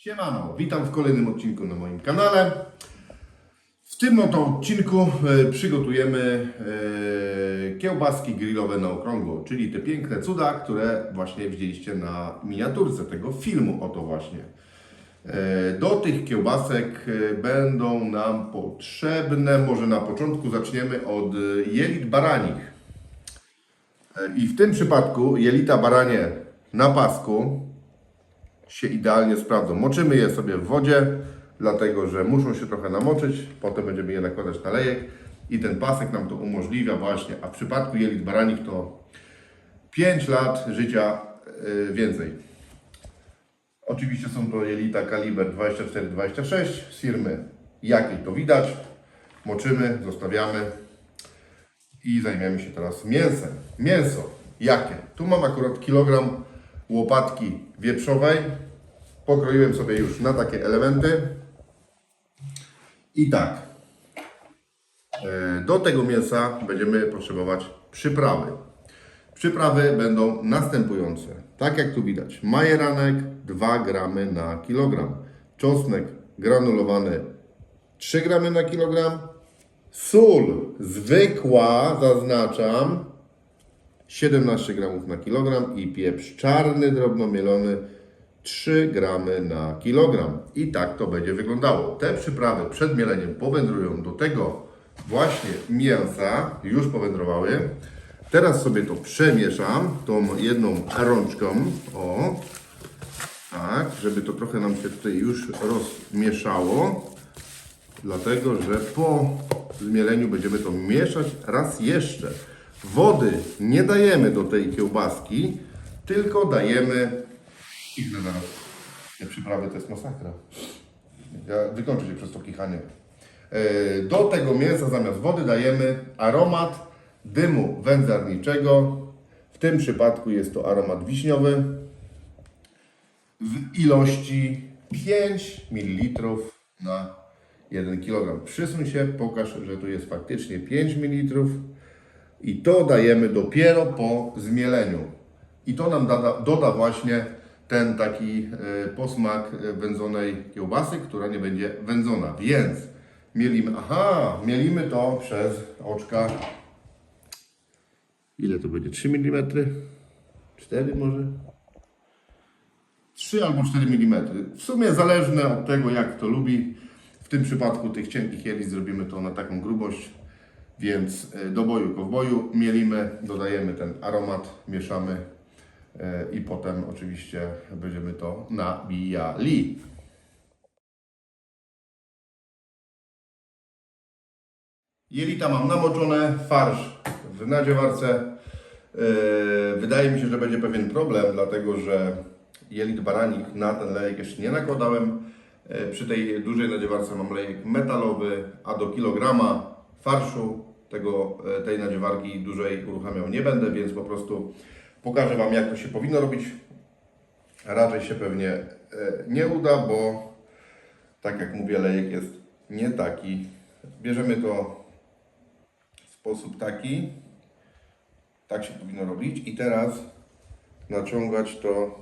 Siemano, witam w kolejnym odcinku na moim kanale. W tym oto odcinku e, przygotujemy e, kiełbaski grillowe na okrągło, czyli te piękne cuda, które właśnie widzieliście na miniaturce tego filmu, oto właśnie. E, Do tych kiełbasek będą nam potrzebne, może na początku zaczniemy od jelit baranich. I w tym przypadku jelita baranie na pasku się idealnie sprawdzą. Moczymy je sobie w wodzie, dlatego że muszą się trochę namoczyć, potem będziemy je nakładać na lejek i ten pasek nam to umożliwia właśnie, a w przypadku jelit baranich to 5 lat życia yy, więcej. Oczywiście są to jelita kaliber 24-26 z firmy jakiej to widać. Moczymy, zostawiamy i zajmiemy się teraz mięsem. Mięso. Jakie? Tu mam akurat kilogram łopatki wieprzowej. Pokroiłem sobie już na takie elementy. I tak. e, Do tego mięsa będziemy potrzebować przyprawy. Przyprawy będą następujące. Tak jak tu widać. Majeranek 2 gramy na kilogram. Czosnek granulowany 3 gramy na kilogram. Sól zwykła, zaznaczam, 17 gramów na kilogram i pieprz czarny, drobno mielony 3 gramy na kilogram. I tak to będzie wyglądało. Te przyprawy przed mieleniem powędrują do tego właśnie mięsa, już powędrowały. Teraz sobie to przemieszam tą jedną rączką, o, tak, żeby to trochę nam się tutaj już rozmieszało. Dlatego, że po zmieleniu będziemy to mieszać raz jeszcze. Wody nie dajemy do tej kiełbaski, tylko dajemy. Ich zaraz. Te przyprawy to jest masakra. Ja wykończę się przez to kichanie. E, Do tego mięsa zamiast wody dajemy aromat dymu wędzarniczego. W tym przypadku jest to aromat wiśniowy w ilości 5 ml na 1 kg. Przysuń się, pokaż, że tu jest faktycznie 5 ml i to dajemy dopiero po zmieleniu. I to nam doda, doda właśnie ten taki e, posmak e, wędzonej kiełbasy, która nie będzie wędzona. Więc mielimy, aha, mielimy to przez oczka. Ile to będzie? 3 mm? 4 może? 3 albo 4 mm. W sumie zależne od tego, jak kto lubi. W tym przypadku tych cienkich jelit zrobimy to na taką grubość, więc e, do boju kowboju mielimy, dodajemy ten aromat, mieszamy e, i potem oczywiście będziemy to nabijali. Jelita mam namoczone, farsz w nadziewarce. Yy, Wydaje mi się, że będzie pewien problem, dlatego że jelit baranik na ten lejek jeszcze nie nakładałem. Przy tej dużej nadziewarce mam lejek metalowy, a do kilograma farszu tego, yy, tej nadziewarki dużej uruchamiał nie będę, więc po prostu pokażę Wam jak to się powinno robić. Raczej się pewnie yy, nie uda, bo tak jak mówię, lejek jest nie taki. Bierzemy to w sposób taki. Tak się powinno robić. I teraz naciągać to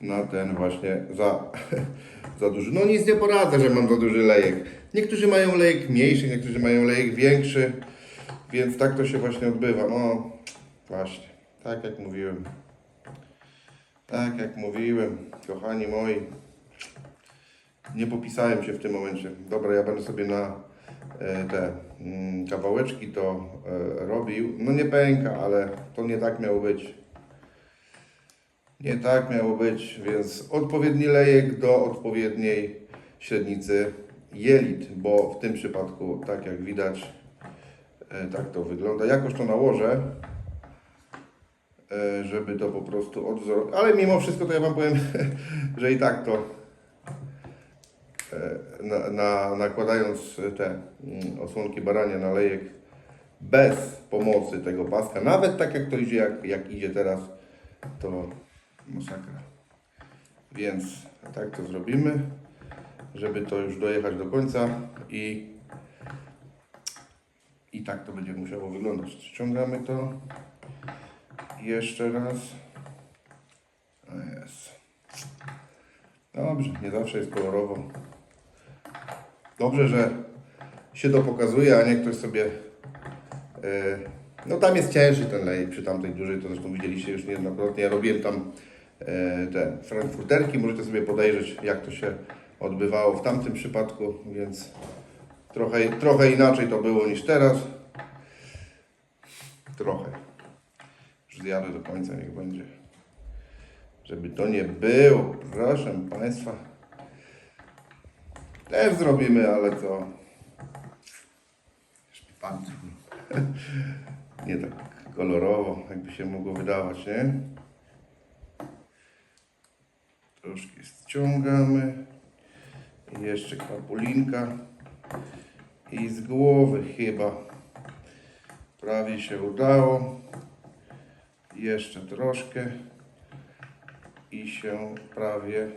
na ten właśnie za, za duży. No nic nie poradzę, że mam za duży lejek. Niektórzy mają lejek mniejszy, niektórzy mają lejek większy, więc tak to się właśnie odbywa. No właśnie, tak jak mówiłem. Tak jak mówiłem, kochani moi. Nie popisałem się w tym momencie. Dobra, ja będę sobie na e, te mm, kawałeczki to e, robił. No nie pęka, ale to nie tak miało być. Nie tak miało być, więc odpowiedni lejek do odpowiedniej średnicy jelit, bo w tym przypadku, tak jak widać, e, tak to wygląda. Jakoś to nałożę, e, żeby to po prostu odwzorować. Ale mimo wszystko to ja Wam powiem, że i tak to na, na, nakładając te mm, osłonki barania na lejek bez pomocy tego paska, nawet tak jak to idzie, jak, jak idzie teraz, to masakra. Więc tak to zrobimy, żeby to już dojechać do końca i, i tak to będzie musiało wyglądać. Ściągamy to jeszcze raz. Jest. Dobrze, nie zawsze jest kolorowo. Dobrze, że się to pokazuje, a nie ktoś sobie. e, no tam jest cięższy ten lej przy tamtej dużej, to zresztą widzieliście już niejednokrotnie. Ja robiłem tam e, te frankfurterki, możecie sobie podejrzeć, jak to się odbywało w tamtym przypadku, więc trochę, trochę inaczej to było niż teraz. Trochę. Już zjadę do końca, niech będzie. Żeby to nie było, proszę Państwa. Też zrobimy, ale to. Nie tak kolorowo, jakby się mogło wydawać, nie? Troszkę ściągamy. Jeszcze krapulinka. I z głowy chyba. Prawie się udało. Jeszcze troszkę i się prawie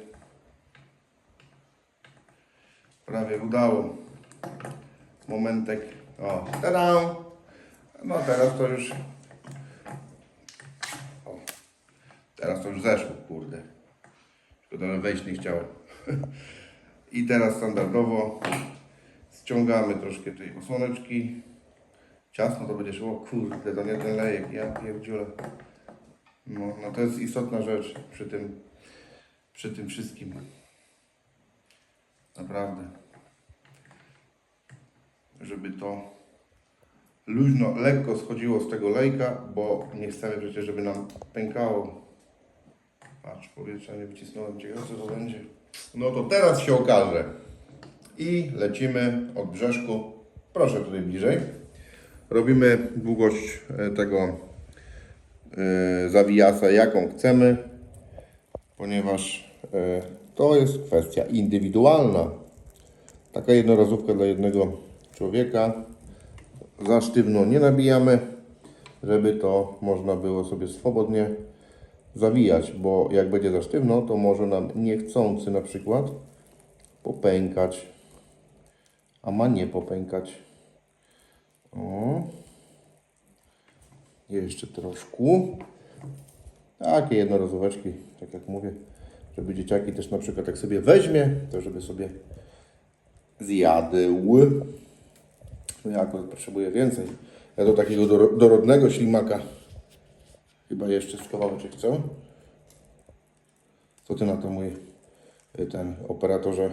prawie udało. Momentek. O, tada! No teraz to już teraz to już zeszło, kurde. Szkoda, wejść nie chciało. I teraz standardowo ściągamy troszkę tej osłoneczki. Ciasno to będzie szło, kurde, to nie ten lejek, ja pierdziule. No, no to jest istotna rzecz przy tym, przy tym wszystkim. Naprawdę. Żeby to luźno, lekko schodziło z tego lejka, bo nie chcemy przecież, żeby nam pękało. Patrz, powietrza nie wycisnąłem, ciekawe co to będzie. No to teraz się okaże. I lecimy od brzeszku. Proszę tutaj bliżej. Robimy długość e, tego e, zawijasa jaką chcemy, ponieważ e, to jest kwestia indywidualna. Taka jednorazówka dla jednego człowieka. Za sztywno nie nabijamy, żeby to można było sobie swobodnie zawijać, bo jak będzie za sztywno, to może nam niechcący na przykład popękać, a ma nie popękać. O. Jeszcze troszkę. Takie jednorazóweczki, tak jak mówię, żeby dzieciaki też na przykład jak sobie weźmie, to żeby sobie zjadł. No ja akurat potrzebuję więcej. Ja do takiego doro- dorodnego ślimaka chyba jeszcze z kawałeczek, co? Co ty na to mój y, ten operatorze?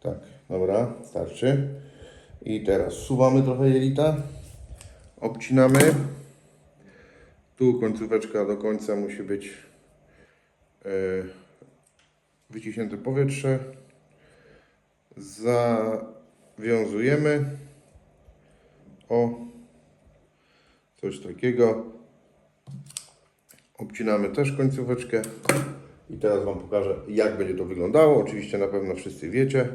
Tak, dobra, starczy. I teraz suwamy trochę jelita. Obcinamy. Tu końcóweczka do końca musi być yy, wyciśnięte powietrze. Zawiązujemy. O, coś takiego. Obcinamy też końcóweczkę. I teraz Wam pokażę, jak będzie to wyglądało. Oczywiście na pewno wszyscy wiecie.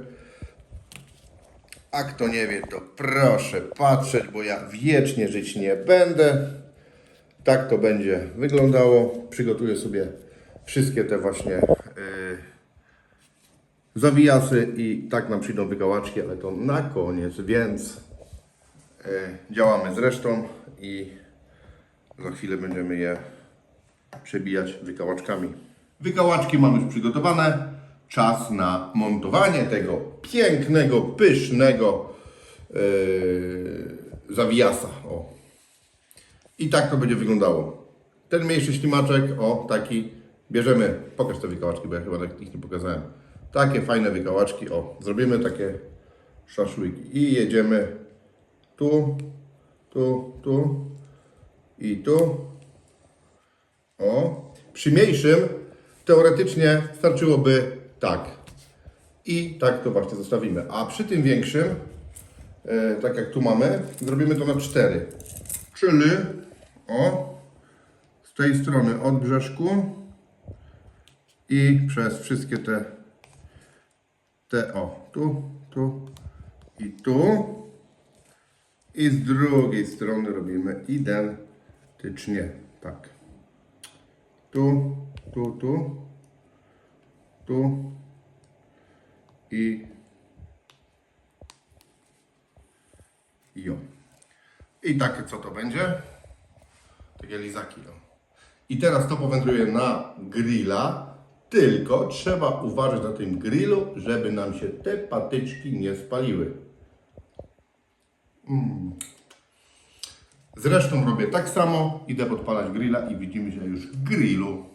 A kto nie wie, to proszę patrzeć, bo ja wiecznie żyć nie będę. Tak to będzie wyglądało. Przygotuję sobie wszystkie te właśnie yy, zawijasy i tak nam przyjdą wykałaczki, ale to na koniec, więc yy, działamy z resztą i za chwilę będziemy je przebijać wykałaczkami. Wykałaczki mamy już przygotowane. Czas na montowanie tego pięknego, pysznego yy, zawijasa. O. I tak to będzie wyglądało. Ten mniejszy ślimaczek, o taki, bierzemy, pokaż te wykałaczki, bo ja chyba tak ich nie pokazałem. Takie fajne wykałaczki, o, zrobimy takie szaszłyki i jedziemy tu, tu, tu i tu. O, przy mniejszym teoretycznie starczyłoby tak. I tak to właśnie zostawimy. A przy tym większym, e, tak jak tu mamy, zrobimy to na 4. Czyli o, z tej strony od brzeszku i przez wszystkie te, te o, tu, tu i tu. I z drugiej strony robimy identycznie. Tak. Tu, tu, tu, tu i jo. I takie co to będzie? Takie lizaki. O. I teraz to powędruje na grilla. Tylko trzeba uważać na tym grillu, żeby nam się te patyczki nie spaliły. Mm. Zresztą robię tak samo, idę podpalać grilla i widzimy się już w grillu.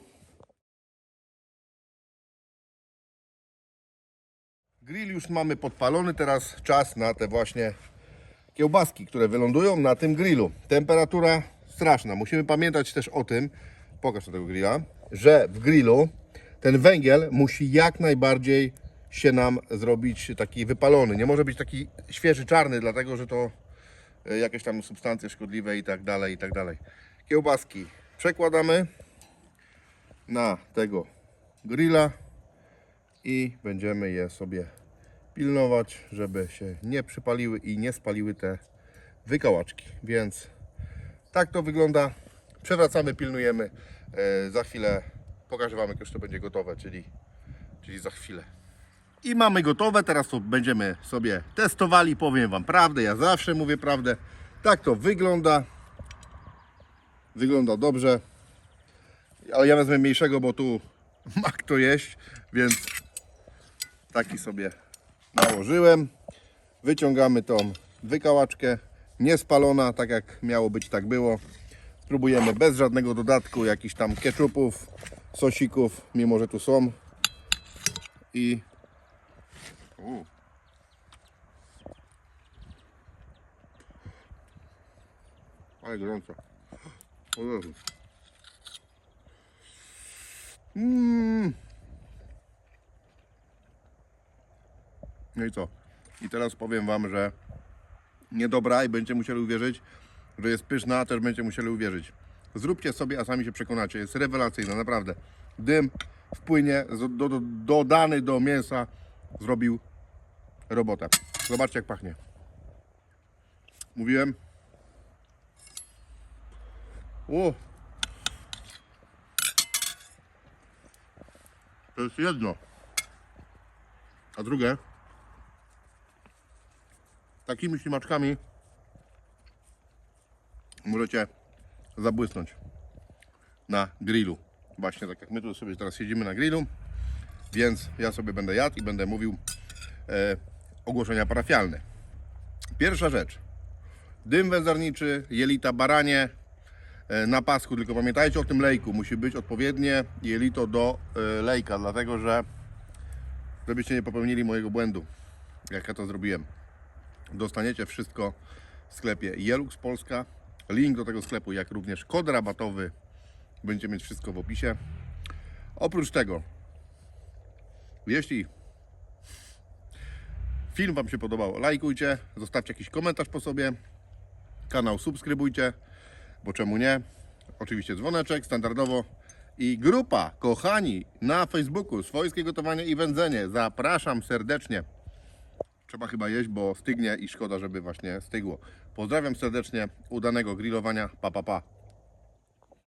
Grill już mamy podpalony, teraz czas na te właśnie kiełbaski, które wylądują na tym grillu. Temperatura straszna. Musimy pamiętać też o tym, pokaż tego grilla, że w grillu ten węgiel musi jak najbardziej się nam zrobić taki wypalony. Nie może być taki świeży czarny, dlatego że to jakieś tam substancje szkodliwe i tak dalej, i tak dalej. Kiełbaski przekładamy na tego grilla i będziemy je sobie pilnować, żeby się nie przypaliły i nie spaliły te wykałaczki. Więc tak to wygląda. Przewracamy, pilnujemy. E, za chwilę pokażę Wam, jak już to będzie gotowe, czyli, czyli za chwilę. I mamy gotowe, teraz to będziemy sobie testowali. Powiem Wam prawdę, ja zawsze mówię prawdę. Tak to wygląda. Wygląda dobrze. Ale ja wezmę mniejszego, bo tu ma kto jeść, więc taki sobie nałożyłem. Wyciągamy tą wykałaczkę. Niespalona, tak jak miało być, tak było. Spróbujemy bez żadnego dodatku, jakichś tam ketchupów, sosików, mimo że tu są. I. U. Ale gorąco. O Jezus. Mm. No i co? I teraz powiem Wam, że niedobra i będziecie musieli uwierzyć, że jest pyszna, też będziecie musieli uwierzyć. Zróbcie sobie, a sami się przekonacie. Jest rewelacyjna, naprawdę. Dym wpłynie, do, do, dodany do mięsa zrobił robotę. Zobaczcie jak pachnie. Mówiłem? O! To jest jedno. A drugie? Takimi ślimaczkami możecie zabłysnąć na grillu. Właśnie tak jak my tu sobie teraz siedzimy na grillu, więc ja sobie będę jadł i będę mówił e, ogłoszenia parafialne. Pierwsza rzecz. Dym węzarniczy, jelita baranie e, na pasku, tylko pamiętajcie o tym lejku. Musi być odpowiednie jelito do e, lejka, dlatego że żebyście nie popełnili mojego błędu, jak ja to zrobiłem. Dostaniecie wszystko w sklepie Jelux Polska. Link do tego sklepu, jak również kod rabatowy. Będziecie mieć wszystko w opisie. Oprócz tego, jeśli film Wam się podobał, lajkujcie, zostawcie jakiś komentarz po sobie, kanał subskrybujcie, bo czemu nie? Oczywiście dzwoneczek standardowo i grupa, kochani, na Facebooku Swojskie Gotowanie i Wędzenie. Zapraszam serdecznie. Trzeba chyba jeść, bo stygnie i szkoda, żeby właśnie stygło. Pozdrawiam serdecznie, udanego grillowania, pa pa pa.